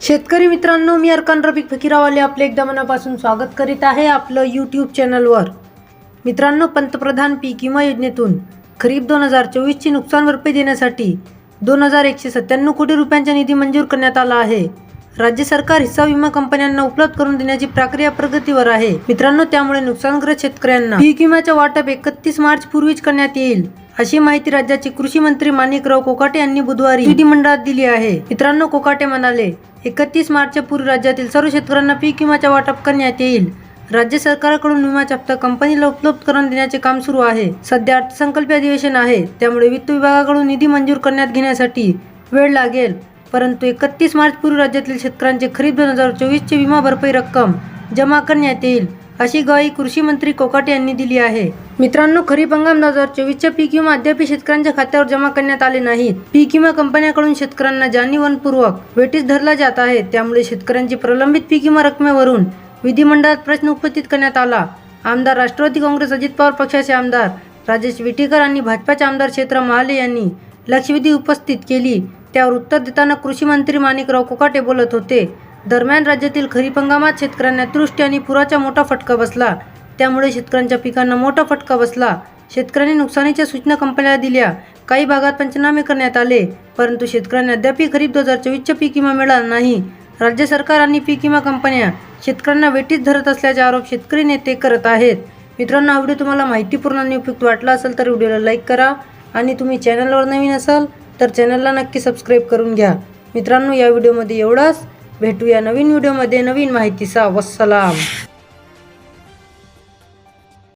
शेतकरी मित्रांनो मी अर्कान रफिक फकीरावाले आपले एकदा मनापासून स्वागत करीत आहे आपलं यूट्यूब चॅनलवर मित्रांनो पंतप्रधान पीक विमा योजनेतून खरीप दोन हजार चोवीसची नुकसान भरपाई देण्यासाठी दोन हजार एकशे सत्त्याण्णव कोटी रुपयांचा निधी मंजूर करण्यात आला आहे. राज्य सरकार हिस्सा विमा कंपन्यांना उपलब्ध करून देण्याची प्रक्रिया प्रगतीवर आहे. मित्रांनो त्यामुळे नुकसानग्रस्त शेतकऱ्यांना पीक विम्याचा वाटप एकतीस मार्च पूर्वीच करण्यात येईल अशी माहिती राज्याचे कृषी मंत्री माणिकराव कोकाटे यांनी बुधवारी विधिमंडळात दिली आहे. मित्रांनो कोकाटे म्हणाले एकतीस मार्चच्या पूर्वी राज्यातील सर्व शेतकऱ्यांना पीक विम्याचा वाटप करण्यात येईल. राज्य सरकारकडून विम्याचा हप्ता कंपनीला उपलब्ध करून देण्याचे काम सुरू आहे. सध्या अर्थसंकल्पीय अधिवेशन आहे. त्यामुळे वित्त विभागाकडून निधी मंजूर करण्यात घेण्यासाठी वेळ लागेल. परंतु एकतीस मार्च पूर्वी राज्यातील शेतकऱ्यांचे खरीप दोन हजार चोवीसची विमा भरपाई रक्कम जमा करण्यात येईल अशी ग्वाही कृषी मंत्री कोकाटे यांनी दिली आहे. मित्रांनो खरीप हंगाम दोन हजार चोवीसच्या पीक विमा अद्याप शेतकऱ्यांच्या खात्यावर जमा करण्यात आले नाहीत. पीक विमा कंपन्यांकडून शेतकऱ्यांना जाणीवपूर्वक वेटीस धरला जात आहे. त्यामुळे शेतकऱ्यांची प्रलंबित पीक विमा रकमेवरून विधिमंडळात प्रश्न उपस्थित करण्यात आला. आमदार राष्ट्रवादी काँग्रेस अजित पवार पक्षाचे आमदार राजेश विटेकर आणि भाजपाचे आमदार क्षेत्र महाले यांनी लक्षवेधी उपस्थित केली. त्यावर उत्तर देताना कृषी मंत्री माणिकराव कोकाटे बोलत होते. दरम्यान राज्यातील खरीप हंगामात शेतकऱ्यांना अतिवृष्टी आणि पुराचा मोठा फटका बसला. त्यामुळे शेतकऱ्यांच्या पिकांना मोठा फटका बसला. शेतकऱ्यांनी नुकसानीच्या सूचना कंपन्याला दिल्या. काही भागात पंचनामे करण्यात आले परंतु शेतकऱ्यांना अद्याप खरीप दोन हजार चोवीसचा पीक विमा मिळाला नाही. राज्य सरकार आणि पीक विमा कंपन्या शेतकऱ्यांना वेटीस धरत असल्याचे आरोप शेतकरी नेते करत आहेत. मित्रांनो हा व्हिडिओ तुम्हाला माहितीपूर्ण आणि उपयुक्त वाटला असेल तर व्हिडिओला लाईक करा आणि तुम्ही चॅनलवर नवीन असाल तर चॅनलला नक्की सबस्क्राईब करून घ्या. मित्रांनो या व्हिडिओमध्ये एवढाच. भेटूया नवीन व्हिडिओमध्ये नवीन माहितीचा. वसलाम